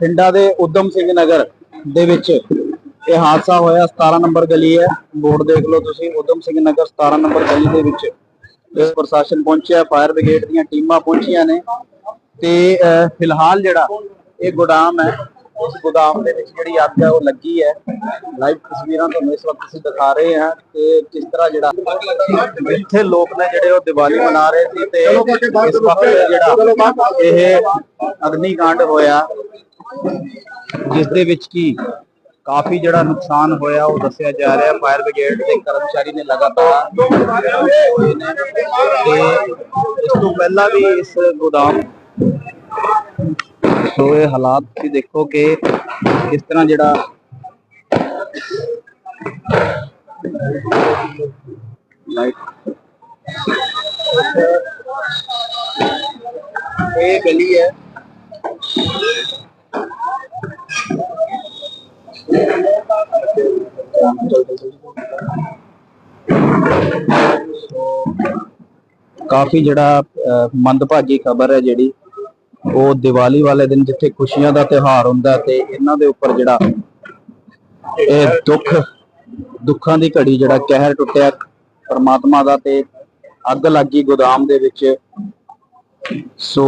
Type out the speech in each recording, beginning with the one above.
ਬਠਿੰਡਾ ਦੇ ਉਦਮ ਸਿੰਘ ਨਗਰ ਦੇ ਵਿੱਚ ਇਹ ਹਾਦਸਾ ਹੋਇਆ 17 ਨੰਬਰ ਗਲੀ ਹੈ। ਬੋਰਡ ਦੇਖ ਲਓ ਤੁਸੀਂ ਉਦਮ ਸਿੰਘ ਨਗਰ 17 ਨੰਬਰ ਗਲੀ ਦੇ ਵਿੱਚ ਇਹ ਪ੍ਰਸ਼ਾਸਨ ਪਹੁੰਚਿਆ, ਫਾਇਰ ਬ੍ਰਿਗੇਡ ਦੀਆਂ ਟੀਮਾਂ ਪਹੁੰਚੀਆਂ ਨੇ ਤੇ ਫਿਲਹਾਲ ਜਿਹੜਾ ਇਹ ਗੋਦਾਮ ਹੈ ਉਸ ਗੋਦਾਮ ਦੇ ਵਿੱਚ ਜਿਹੜੀ ਅੱਗ ਹੈ ਉਹ ਲੱਗੀ ਹੈ। ਲਾਈਵ ਤਸਵੀਰਾਂ ਤੁਹਾਨੂੰ ਇਸ ਵਕਤ ਅਸੀਂ ਦਿਖਾ ਰਹੇ ਹਾਂ ਤੇ ਕਿਸ ਤਰ੍ਹਾਂ ਜਿਹੜਾ ਇੱਥੇ ਲੋਕ ਨੇ ਜਿਹੜੇ ਉਹ ਦੀਵਾਲੀ ਮਨਾ ਰਹੇ ਸੀ ਤੇ ਇਸ ਵਕਤ ਜਿਹੜਾ ਇਹ ਅਗਨੀ ਕਾਂਡ ਹੋਇਆ ਜਿਸ ਦੇ ਵਿੱਚ ਕੀ ਕਾਫੀ ਜਿਹੜਾ ਨੁਕਸਾਨ ਹੋਇਆ ਉਹ ਦੱਸਿਆ ਜਾ ਰਿਹਾ ਫਾਇਰ ਬ੍ਰਿਗੇਡ ਦੇ ਕਰਮਚਾਰੀ ਨੇ ਲਗਾਤਾਰ ਹੋਏ ਨੇ ਤੇ ਇਸ ਤੋਂ ਪਹਿਲਾਂ ਵੀ ਇਸ ਗੋਦਾਮ ਸੋ ਇਹ ਹਾਲਾਤ ਤੁਸੀਂ ਦੇਖੋ ਕਿ ਕਿਸ ਤਰ੍ਹਾਂ ਜਿਹੜਾ ਲਾਈਟ ਇਹ ਗਲੀ ਹੈ ਕਾਫੀ ਜਿਹੜਾ ਮੰਦਭਾਗੀ ਖਬਰ ਹੈ ਜਿਹੜੀ, ਉਹ ਦੀਵਾਲੀ ਵਾਲੇ ਦਿਨ ਜਿੱਥੇ ਖੁਸ਼ੀਆਂ ਦਾ ਤਿਉਹਾਰ ਹੁੰਦਾ ਤੇ ਇਹਨਾਂ ਦੇ ਉੱਪਰ ਜਿਹੜਾ ਇਹ ਦੁੱਖ, ਦੁੱਖਾਂ ਦੀ ਘੜੀ ਜਿਹੜਾ ਕਹਿਰ ਟੁੱਟਿਆ, ਪਰਮਾਤਮਾ ਦਾ ਤੇ ਅੱਗ ਲੱਗੀ ਗੋਦਾਮ ਦੇ ਵਿੱਚ। ਸੋ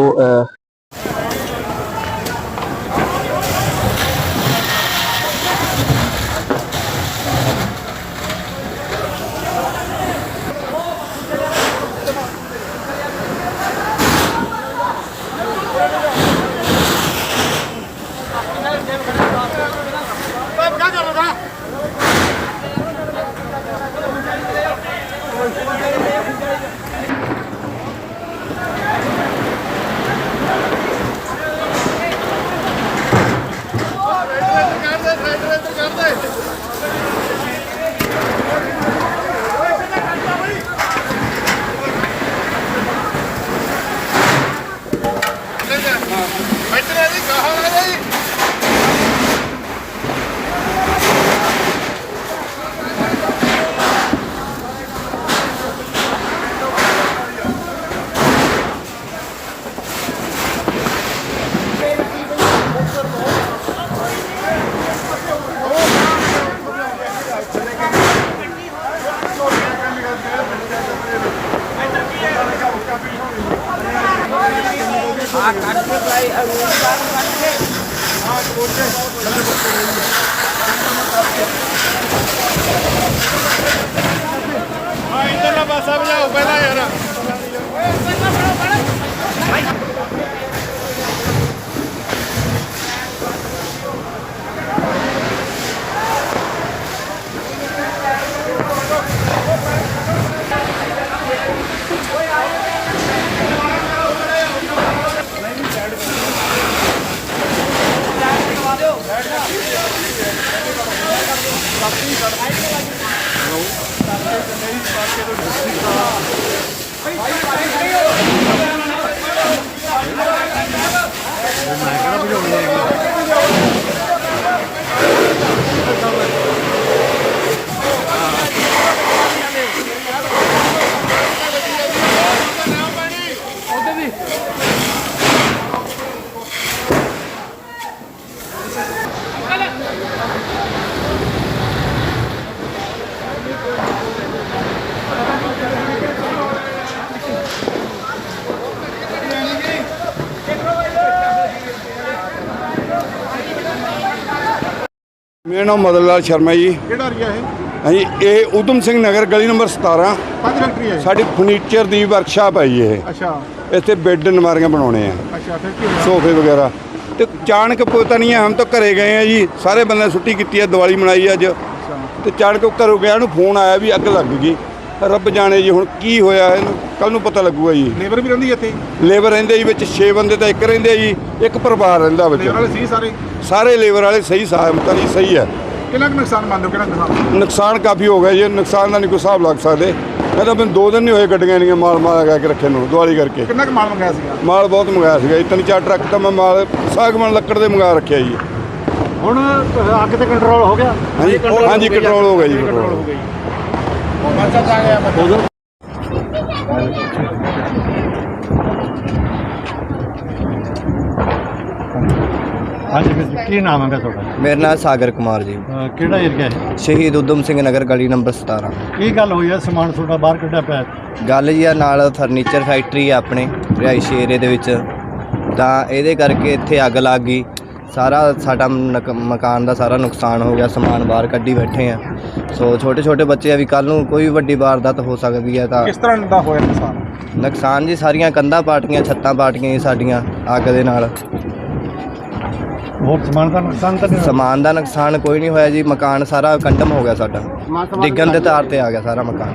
ਅਹ, ਹਾਂ ਇੰਦਰਲਾ ਪਾਸਾ ਵਜਾਓ ਪਹਿਲਾਂ ਮੇਰਾ ਨਾਮ ਮਦਨ ਲਾਲ ਸ਼ਰਮਾ ਜੀ। ਕਿਹੜਾ ਏਰੀਆ ਇਹ? ਹਾਂਜੀ ਇਹ ਉਦਮ ਸਿੰਘ ਨਗਰ ਗਲੀ ਨੰਬਰ 17 ਪੰਜ ਫੈਕਟਰੀ ਹੈ ਸਾਡੀ ਫਰਨੀਚਰ ਦੀ ਵਰਕਸ਼ਾਪ ਹੈ ਜੀ ਇਹ। ਅੱਛਾ। ਇੱਥੇ ਬੈੱਡ ਨਮਾਰੀਆਂ ਬਣਾਉਣੇ ਆ। ਅੱਛਾ ਫਿਰ ਕੀ ਹੋਇਆ? ਸੋਫੇ ਵਗੈਰਾ। ਤੇ ਅਚਾਨਕ ਪਤਾ ਨਹੀਂ ਹੈ ਹਮ ਤਾਂ ਘਰੇ ਗਏ ਆ ਜੀ। ਸਾਰੇ ਬੰਦੇ ਛੁੱਟੀ ਕੀਤੀ ਹੈ ਦੀਵਾਲੀ ਮਨਾਈ ਅੱਜ। ਤੇ ਅਚਾਨਕ ਘਰੋਂ ਗਿਆ ਨੂੰ ਫੋਨ ਆਇਆ ਵੀ ਅੱਗ ਲੱਗ ਗਈ। ਰੱਬ ਜਾਣੇ ਜੀ ਹੁਣ ਕੀ ਹੋਇਆ ਇਹਨੂੰ ਕੱਲ ਨੂੰ ਪਤਾ ਲੱਗੂਗਾ ਜੀ। ਲੇਬਰ ਵੀ ਰਹਿੰਦੀ ਹੈ ਇੱਥੇ? ਲੇਬਰ ਰਹਿੰਦੇ ਜੀ ਵਿੱਚ 6 ਬੰਦੇ ਤਾਂ ਇੱਕ ਰਹਿੰਦੇ ਜੀ ਇੱਕ ਪਰਿਵਾਰ ਰਹਿੰਦਾ ਵਿੱਚ। ਲੇਬਰ ਵਾਲੇ ਸੀ ਸਾਰੇ? ਸਾਰੇ ਲੇਬਰ ਵਾਲੇ ਸਹੀ ਸਾਹਮਤ ਨਹੀਂ ਸਹੀ ਹੈ। ਕਿੰਨਾ ਕੁ ਨੁਕਸਾਨ ਮੰਨਦੇ ਹੋ ਕਿੰਨਾ ਕੁ ਨੁਕਸਾਨ? ਨੁਕਸਾਨ ਕਾਫੀ ਹੋ ਗਿਆ ਜੀ ਨੁਕਸਾਨ ਦਾ ਨਹੀਂ ਕੋਈ ਹਿਸਾਬ ਲੱਗ ਸਕਦੇ। ਮੈਂ ਤਾਂ ਮੈਨੂੰ ਦੋ ਦਿਨ ਨਹੀਂ ਹੋਏ ਗੱਡੀਆਂ ਨਹੀਂ ਮਾਲ ਮਾਲ ਲਗਾ ਕੇ ਰੱਖੇ ਨੂੰ ਦਿਵਾਲੀ ਕਰਕੇ। ਕਿੰਨਾ ਕੁ ਮਾਲ ਮੰਗਾਇਆ ਸੀਗਾ? ਮਾਲ ਬਹੁਤ ਮੰਗਾਇਆ ਸੀਗਾ ਜੀ ਤਿੰਨ ਚਾਰ ਟਰੱਕ ਤਾਂ ਮੈਂ ਮਾਲ ਸਾਗਮਨ ਲੱਕੜ ਦੇ ਮੰਗਾ ਰੱਖਿਆ ਜੀ। ਹੁਣ ਅੱਗ ਤੇ ਕੰਟਰੋਲ ਹੋ ਗਿਆ? ਹਾਂਜੀ ਕੰਟਰੋਲ ਹੋ ਗਿਆ ਜੀ ਕੰਟਰੋਲ ਗਈ ਬੱਚਾ ਆ ਗਿਆ ਹਾਂਜੀ ਵੀਰ ਜੀ ਕੀ ਨਾਮ ਹੈਗਾ ਤੁਹਾਡਾ? ਮੇਰਾ ਨਾਮ ਸਾਗਰ ਕੁਮਾਰ ਜੀ। ਅਹ ਕਿਹੜਾ ਏਰੀਆ ਹੈ? ਸ਼ਹੀਦ ਉਦਮ ਸਿੰਘ ਨਗਰ ਗਲੀ ਨੰਬਰ 17 ਕੀ ਗੱਲ ਹੋਈ ਹੈ? ਸਮਾਨ ਤੁਹਾਡਾ ਬਾਹਰ ਕੱਢਿਆ ਪਿਆ ਹੈ? ਗੱਲ ਜੀ ਆ ਨਾਲ ਫਰਨੀਚਰ ਫੈਕਟਰੀ ਆ ਆਪਣੇ ਰਿਹਾਇਸ਼ੀ ਏਰੀਏ ਦੇ ਵਿੱਚ। ਤਾਂ ਇਹਦੇ ਕਰਕੇ ਇੱਥੇ ਅੱਗ ਲੱਗ ਗਈ। ਸਾਰਾ ਸਾਡਾ ਨਕ- ਮਕਾਨ ਦਾ ਸਾਰਾ ਨੁਕਸਾਨ ਹੋ ਗਿਆ ਸਮਾਨ ਬਾਹਰ ਕੱਢੀ ਬੈਠੇ ਆ। ਸੋ ਛੋਟੇ ਛੋਟੇ ਬੱਚੇ ਆ ਵੀ ਕੱਲ ਨੂੰ ਕੋਈ ਵੀ ਵੱਡੀ ਵਾਰਦਾਤ ਹੋ ਸਕਦੀ ਹੈ ਤਾਂ ਕਿਸ ਤਰ੍ਹਾਂ ਦਾ ਹੋਇਆ ਨੁਕਸਾਨ? ਨੁਕਸਾਨ ਜੀ ਸਾਰੀਆਂ ਕੰਧਾਂ ਪਾਟੀਆਂ ਛੱਤਾਂ ਪਾਟੀਆਂ ਜੀ ਸਾਡੀਆਂ ਅੱਗ ਦੇ ਨਾਲ। ਹੋਰ ਸਮਾਨ ਦਾ ਨੁਕਸਾਨ ਤਾਂ? ਸਮਾਨ ਦਾ ਨੁਕਸਾਨ ਕੋਈ ਨਹੀਂ ਹੋਇਆ ਜੀ ਮਕਾਨ ਸਾਰਾ ਕੰਡਮ ਹੋ ਗਿਆ ਸਾਡਾ। ਡਿੱਗਣ ਦੇ ਤਾਰ ਤੇ ਆ ਗਿਆ ਸਾਰਾ ਮਕਾਨ।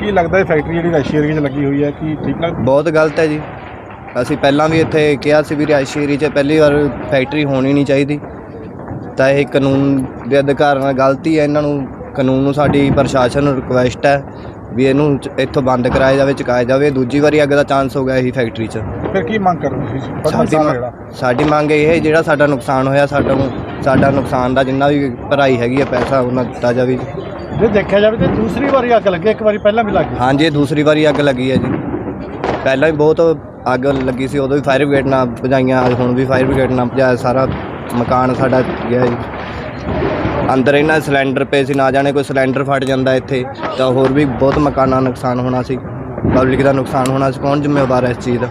ਕੀ ਲੱਗਦਾ ਹੈ ਫੈਕਟਰੀ ਜਿਹੜੀ ਰਾਸ਼ੀ ਏਰੀਆ 'ਚ ਲੱਗੀ ਹੋਈ ਹੈ ਕੀ ਠੀਕ ਲੱਗਦਾ? ਬਹੁਤ ਗਲਤ ਹੈ ਜੀ। ਅਸੀਂ ਪਹਿਲਾਂ ਵੀ ਇੱਥੇ ਕਿਹਾ ਸੀ ਵੀ ਰਿਹਾਇਸ਼ੀ ਏਰੀਏ 'ਚ ਪਹਿਲੀ ਵਾਰ ਫੈਕਟਰੀ ਹੋਣੀ ਨਹੀਂ ਚਾਹੀਦੀ। ਤਾਂ ਇਹ ਕਾਨੂੰਨ ਦੇ ਅਧਿਕਾਰ ਨਾਲ ਗਲਤੀ ਹੈ। ਇਹਨਾਂ ਨੂੰ ਕਾਨੂੰਨ ਨੂੰ ਸਾਡੀ ਪ੍ਰਸ਼ਾਸਨ ਨੂੰ ਰਿਕੁਐਸਟ ਹੈ ਵੀ ਇਹਨੂੰ ਚ- ਇੱਥੋਂ ਬੰਦ ਕਰਾਇਆ ਜਾਵੇ ਚੁਕਾਇਆ ਜਾਵੇ। ਦੂਜੀ ਵਾਰੀ ਅੱਗ ਦਾ ਚਾਂਸ ਹੋ ਗਿਆ ਇਹੀ ਫੈਕਟਰੀ 'ਚ। ਫਿਰ ਕੀ ਮੰਗ ਕਰਦੇ ਬੜਾ ਸਾਡੀ ਮੰਗ- ਜਿਹੜਾ ਸਾਡੀ ਮੰਗ ਇਹ ਹੈ ਜਿਹੜਾ ਸਾਡਾ ਨੁਕਸਾਨ ਹੋਇਆ ਸਾਡਾ ਨੂੰ ਸਾਡਾ ਨੁਕਸਾਨ ਦਾ ਜਿੰਨਾ ਵੀ ਭਰਾਈ ਹੈਗੀ ਹੈ ਪੈਸਾ ਉਹਨਾਂ ਦਿੱਤਾ ਜਾਵੇ। ਜੇ ਦੇਖਿਆ ਜਾਵੇ ਤੇ ਦੂਸਰੀ ਵਾਰੀ ਅੱਗ ਲੱਗੀ ਇੱਕ ਵਾਰੀ ਪਹਿਲਾਂ ਵੀ ਲੱਗੀ। ਹਾਂਜੀ ਇਹ ਦੂਸਰੀ ਵਾਰੀ ਅੱਗ ਲੱਗੀ ਹੈ ਜੀ। ਪਹਿਲਾਂ ਵੀ ਬਹੁਤ ਅੱਗ ਲੱਗੀ ਸੀ ਉਦੋਂ ਵੀ ਫਾਇਰ ਬ੍ਰਿਗੇਡ ਨਾਲ ਭਜਾਈਆਂ ਅੱਜ ਹੁਣ ਵੀ ਫਾਇਰ ਬ੍ਰਿਗੇਡ ਨਾਲ ਭਜਾਇਆ ਸਾਰਾ ਮਕਾਨ ਸਾਡਾ ਗਿਆ ਜੀ। ਅੰਦਰ ਇਹਨਾਂ ਸਿਲੰਡਰ ਪਏ ਸੀ ਨਾ ਜਾਣੇ ਕੋਈ ਸਿਲੰਡਰ ਫਟ ਜਾਂਦਾ ਇੱਥੇ ਤਾਂ ਹੋਰ ਵੀ ਬਹੁਤ ਮਕਾਨਾਂ ਦਾ ਨੁਕਸਾਨ ਹੋਣਾ ਸੀ। ਪਬਲਿਕ ਦਾ ਨੁਕਸਾਨ ਹੋਣਾ ਸੀ ਕੌਣ ਜ਼ਿੰਮੇਵਾਰ ਹੈ ਇਸ ਚੀਜ਼ ਦਾ?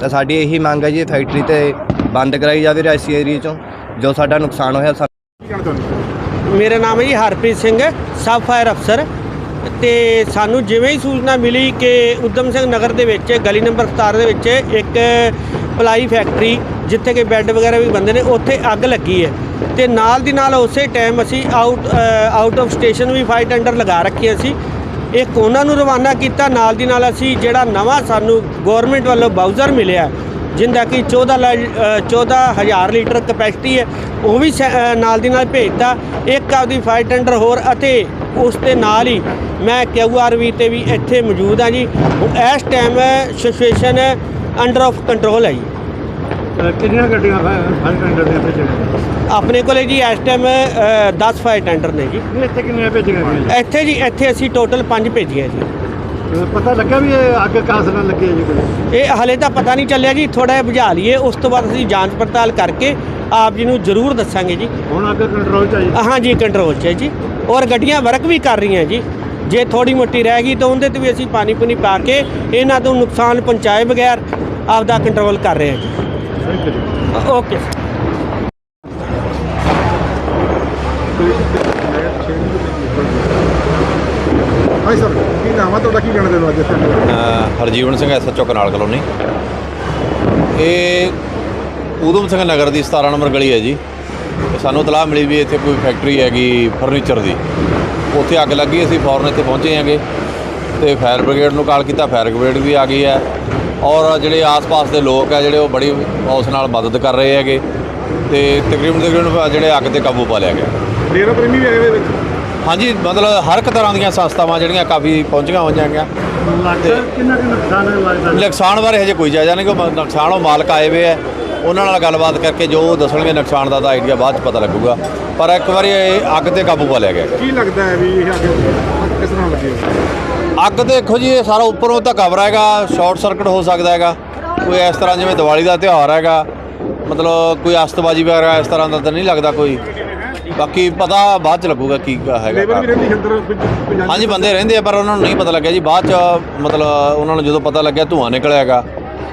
ਤਾਂ ਸਾਡੀ ਇਹੀ ਮੰਗ ਹੈ ਜੀ ਇਹ ਫੈਕਟਰੀ ਤੇ ਬੰਦ ਕਰਾਈ ਜਾਵੇ ਰਿਹਾਇਸ਼ੀ ਏਰੀਏ ਚੋਂ ਜੋ ਸਾਡਾ ਨੁਕਸਾਨ ਹੋਇਆ? ਮੇਰਾ ਨਾਮ ਹੈ ਜੀ ਹਰਪ੍ਰੀਤ ਸਿੰਘ ਸਬ ਫਾਇਰ ਅਫਸਰ ਤੇ ਸਾਨੂੰ ਜਿਵੇਂ ਹੀ ਸੂਚਨਾ ਮਿਲੀ ਕਿ ਉਦਮ ਸਿੰਘ ਨਗਰ ਦੇ ਵਿੱਚ ਗਲੀ ਨੰਬਰ 17 ਦੇ ਵਿੱਚ ਇੱਕ ਪਲਾਈ ਫੈਕਟਰੀ ਜਿੱਥੇ ਕਿ ਬੈੱਡ ਵਗੈਰਾ ਵੀ ਬੰਦੇ ਨੇ ਉੱਥੇ ਅੱਗ ਲੱਗੀ ਹੈ। ਤੇ ਨਾਲ ਦੀ ਨਾਲ ਉਸੇ ਟਾਈਮ ਅਸੀਂ ਆਊਟ ਆਊਟ ਆਫ ਸਟੇਸ਼ਨ ਵੀ ਫਾਈਟ ਅੰਡਰ ਲਗਾ ਰੱਖੀਆਂ ਸੀ ਇੱਕ ਉਹਨਾਂ ਨੂੰ ਰਵਾਨਾ ਕੀਤਾ ਨਾਲ ਦੀ ਨਾਲ ਅਸੀਂ ਜਿਹੜਾ ਨਵਾਂ ਸਾਨੂੰ ਗਵਰਨਮੈਂਟ ਵੱਲੋਂ ਬਾਊਜ਼ਰ ਮਿਲਿਆ ਜਿੰਦਾ ਕਿ 14 ਲ- ਅ, 14000 ਲੀਟਰ ਕਪੈਸਿਟੀ ਹੈ ਉਹ ਵੀ ਸੈ- ਨਾਲ ਦੀ ਨਾਲ ਭੇਜਤਾ। ਇੱਕ ਆਪਦੀ ਫਾਈਟ ਟੈਂਡਰ ਹੋਰ ਅਤੇ ਉਸ ਦੇ ਨਾਲ ਹੀ ਮੈਂ ਕਿਊਆਰਵੀ ਤੇ ਵੀ ਇੱਥੇ ਮੌਜੂਦ ਹਾਂ ਜੀ। ਉਹ ਇਸ time situation under of control ਹੈ ਜੀ। ਕਿੰਨੀਆਂ ਗੱਡੀਆਂ ਫਾਇਰ ਟੈਂਡਰ ਦੀਆਂ ਭੇਜੀਆਂ ਆਪਣੇ ਕੋਲੇ ਜੀ ਇਸ ਟਾਈਮ 10 ਫਾਈਟ ਟੈਂਡਰ ਨੇ ਜੀ। ਇੱਥੇ ਕਿੰਨੀਆਂ ਭੇਜੀਆਂ ਇੱਥੇ ਜੀ ਇੱਥੇ ਅਸੀਂ ਟੋਟਲ 5 ਭੇਜੀਆਂ ਜੀ? ਪਤਾ ਲੱਗਾ ਵੀ ਇਹ ਅੱਗ ਕਾਸ ਨਾਲ ਲੱਗੀ ਹੈ ਜੀ ਇਹ ਹਲੇ ਤਾਂ ਪਤਾ ਨਹੀਂ ਚੱਲਿਆ ਜੀ ਥੋੜਾ ਜਿਹਾ ਬੁਝਾ ਲਈਏ। ਉਸ ਤੋਂ ਬਾਅਦ ਅਸੀਂ ਜਾਂਚ ਪੜਤਾਲ ਕਰਕੇ ਆਪ ਜੀ ਨੂੰ ਜ਼ਰੂਰ ਦੱਸਾਂਗੇ ਜੀ। ਹੁਣ ਅੱਗ ਕੰਟਰੋਲ ਚ ਆਈ ਹਾਂਜੀ ਕੰਟਰੋਲ 'ਚ ਹੈ ਜੀ। ਔਰ ਗੱਡੀਆਂ ਵਰਕ ਵੀ ਕਰ ਰਹੀਆਂ ਜੀ। ਜੇ ਥੋੜੀ ਮੋਟੀ ਰਹਿ ਗਈ ਤਾਂ ਉਹਦੇ ਤੇ ਵੀ ਅਸੀਂ ਪਾਣੀ ਪੁਣੀ ਪਾ ਕੇ ਇਹਨਾਂ ਤੋਂ ਨੁਕਸਾਨ ਪਹੁੰਚਾਏ ਬਗੈਰ ਆਪਦਾ ਕੰਟਰੋਲ ਕਰ ਰਹੇ ਹਾਂ ਜੀ। ਜੀ। ਓਕੇ ਹਾਂ ਸਰ ਕੀ ਨਾਮ ਆ ਤੁਹਾਡਾ? ਕੀ ਕਹਿਣਾ ਹੋ ਅੱਜ? Harjeevan Singh SHO canal colony. ਇਹ ਊਧਮ ਸਿੰਘ ਨਗਰ ਦੀ 17 ਨੰਬਰ ਗਲੀ ਹੈ ਜੀ। ਸਾਨੂੰ ਤਲਾਹ ਮਿਲੀ ਵੀ ਇੱਥੇ ਕੋਈ ਫੈਕਟਰੀ ਹੈਗੀ ਫਰਨੀਚਰ ਦੀ। ਉੱਥੇ ਅੱਗ ਲੱਗੀ ਅਸੀਂ ਫੌਰਨ ਇੱਥੇ ਪਹੁੰਚੇ ਹਾਂਗੇ। ਤੇ ਫਾਇਰ ਬ੍ਰਿਗੇਡ ਨੂੰ ਕਾਲ ਕੀਤਾ ਫਾਇਰ ਬ੍ਰਿਗੇਡ ਵੀ ਆ ਗਈ ਹੈ। ਔਰ ਜਿਹੜੇ ਆਸ-ਪਾਸ ਦੇ ਲੋਕ ਆ ਜਿਹੜੇ ਉਹ ਬੜੀ ਉਸ ਨਾਲ ਮਦਦ ਕਰ ਰਹੇ ਹੈਗੇ। ਤੇ ਤਕਰੀਬਨ ਤਕਰੀਬਨ ਜਿਹੜੇ ਅੱਗ ਤੇ ਕਾਬੂ ਪਾ ਲਿਆ ਗਿਆ। ਡੇਰਾ ਪ੍ਰੇਮੀ ਵੀ ਆਏ ਹੋਏ ਵਿੱਚ? ਹਾਂਜੀ ਮਤਲਬ ਹਰ ਇੱਕ ਤਰ੍ਹਾਂ ਦੀਆਂ ਸੰਸਥਾਵਾਂ ਜਿਹੜੀਆਂ ਕਾਫੀ ਪਹੁੰਚੀਆਂ ਹੋਈਆਂ ਹੈਗੀਆਂ। ਲੱਗਦਾ ਕਿੰਨਾ ਕਿ ਨੁਕਸਾਨ ਲੱਗਦਾ ਨੁਕਸਾਨ ਬਾਰੇ ਹਜੇ ਕੋਈ ਜਾਇਜ਼ਾ ਨਹੀਂ ਕਿ ਨੁਕਸਾਨ ਉਹ ਮਾਲਕ ਆਏ ਹੋਏ ਆ ਉਹਨਾਂ ਨਾਲ ਗੱਲਬਾਤ ਕਰਕੇ ਜੋ ਦੱਸਣਗੇ ਨੁਕਸਾਨ ਦਾ ਤਾਂ ਆਈਡੀਆ ਬਾਅਦ ਚ ਪਤਾ ਲੱਗੂਗਾ। ਪਰ ਇੱਕ ਵਾਰੀ ਇਹ ਅੱਗ ਤੇ ਕਾਬੂ ਪਾ ਲਿਆ ਗਿਆ। ਕੀ ਲੱਗਦਾ ਹੈ ਵੀ ਇਹ ਅੱਗ ਕਿਸ ਤਰ੍ਹਾਂ ਲੱਗੀ ਅੱਗ ਦੇਖੋ ਜੀ ਇਹ ਸਾਰਾ ਉੱਪਰੋਂ ਤਾਂ ਕਵਰ ਹੈਗਾ ਸ਼ਾਰਟ ਸਰਕਟ ਹੋ ਸਕਦਾ ਹੈਗਾ। ਕੋਈ ਇਸ ਤਰ੍ਹਾਂ ਜਿਵੇਂ ਦੀਵਾਲੀ ਦਾ ਤਿਉਹਾਰ ਹੈਗਾ ਮਤਲਬ ਕੋਈ ਅਸਤਬਾਜੀ ਵਗੈਰਾ ਇਸ ਤਰ੍ਹਾਂ ਦਾ ਤਾਂ ਨਹੀਂ ਲੱਗਦਾ ਕੋਈ। ਬਾਕੀ ਪਤਾ ਬਾਅਦ ਚ ਲੱਗੂਗਾ ਕੀ ਹੈਗਾ ਹਾਂਜੀ ਬੰਦੇ ਰਹਿੰਦੇ ਆ ਪਰ ਉਹਨਾਂ ਨੂੰ ਨਹੀਂ ਪਤਾ ਲੱਗਿਆ ਜੀ ਬਾਅਦ ਚ ਮਤਲਬ ਉਹਨਾਂ ਨੂੰ ਜਦੋਂ ਪਤਾ ਲੱਗਿਆ ਧੂਆਂ ਨਿਕਲਿਆ ਹੈਗਾ